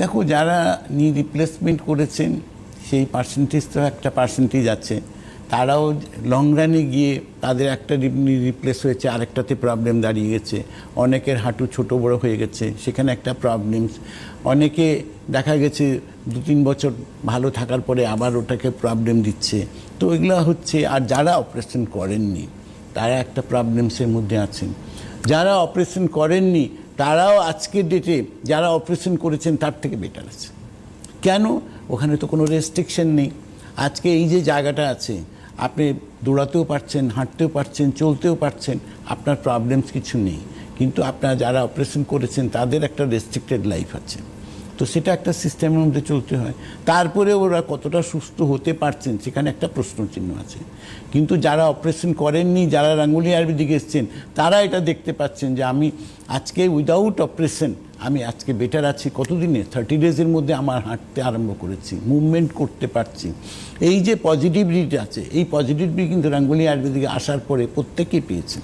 দেখো, যারা নি রিপ্লেসমেন্ট করেছেন, সেই পার্সেন্টেজ তো একটা পার্সেন্টেজ আছে। তারাও লং রানে গিয়ে তাদের একটা রিপ্লেস হয়েছে, আরেকটাতে প্রবলেম দাঁড়িয়ে গেছে। অনেকের হাঁটু ছোট বড় হয়ে গেছে, সেখানে একটা প্রবলেমস অনেকে দেখা গেছে দু তিন বছর ভালো থাকার পরে আবার ওটাকে প্রবলেম দিচ্ছে। তো এগুলো হচ্ছে, আর যারা অপারেশন করেননি, তারা একটা প্রবলেমসের মধ্যে আছেন। যারা অপারেশন করেননি তারাও আজকের ডেটে যারা অপারেশন করেছেন, তার থেকে বেটার আছে। কেন? ওখানে তো কোনো রেস্ট্রিকশন নেই। আজকে এই যে জায়গাটা আছে, আপনি দৌড়াতেও পারছেন, হাঁটতেও পারছেন, চলতেও পারছেন, আপনার প্রবলেমস কিছু নেই। কিন্তু আপনারা যারা অপারেশন করেছেন, তাদের একটা রেস্ট্রিক্টেড লাইফ আছে। তো সেটা একটা সিস্টেমের মধ্যে চলতে হয়। তারপরে ওরা কতটা সুস্থ হতে পারছেন সেখানে একটা প্রশ্ন চিহ্ন আছে। কিন্তু যারা অপারেশন করেননি, যারা রাঙ্গুলি আয়ুর্বেদিক এসছেন, তারা এটা দেখতে পাচ্ছেন যে আমি আজকে উইদাউট অপারেশন আমি আজকে বেটার আছি। কতদিনে? থার্টি ডেজের মধ্যে আমার হাঁটতে আরম্ভ করেছি মুভমেন্ট করতে পারছি। এই যে পজিটিভিটি আছে, এই পজিটিভিটি কিন্তু রাঙ্গুলি আয়ুর্বেদিকে আসার পরে প্রত্যেকেই পেয়েছেন।